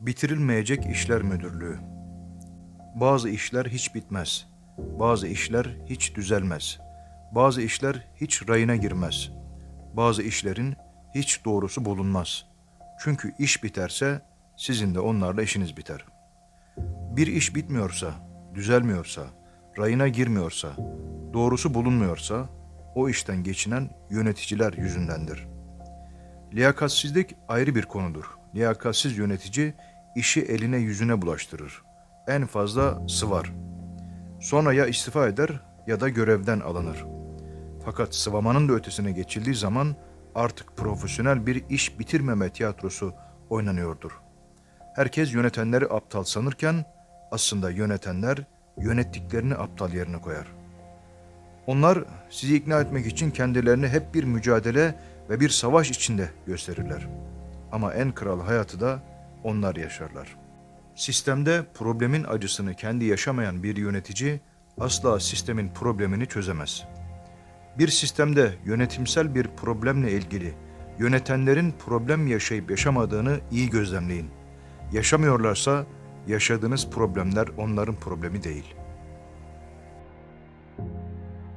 Bitirilmeyecek işler müdürlüğü. Bazı işler hiç bitmez. Bazı işler hiç düzelmez. Bazı işler hiç rayına girmez. Bazı işlerin hiç doğrusu bulunmaz. Çünkü iş biterse sizin de onlarla işiniz biter. Bir iş bitmiyorsa, düzelmiyorsa, rayına girmiyorsa, doğrusu bulunmuyorsa o işten geçinen yöneticiler yüzündendir. Liyakatsizlik ayrı bir konudur. Liyakatsiz yönetici işi eline yüzüne bulaştırır. En fazla sıvar. Sonra ya istifa eder ya da görevden alınır. Fakat sıvamanın da ötesine geçildiği zaman artık profesyonel bir iş bitirmeme tiyatrosu oynanıyordur. Herkes yönetenleri aptal sanırken aslında yönetenler yönettiklerini aptal yerine koyar. Onlar sizi ikna etmek için kendilerini hep bir mücadele ve bir savaş içinde gösterirler. Ama en kral hayatı da onlar yaşarlar. Sistemde problemin acısını kendi yaşamayan bir yönetici asla sistemin problemini çözemez. Bir sistemde yönetimsel bir problemle ilgili yönetenlerin problem yaşayıp yaşamadığını iyi gözlemleyin. Yaşamıyorlarsa yaşadığınız problemler onların problemi değil.''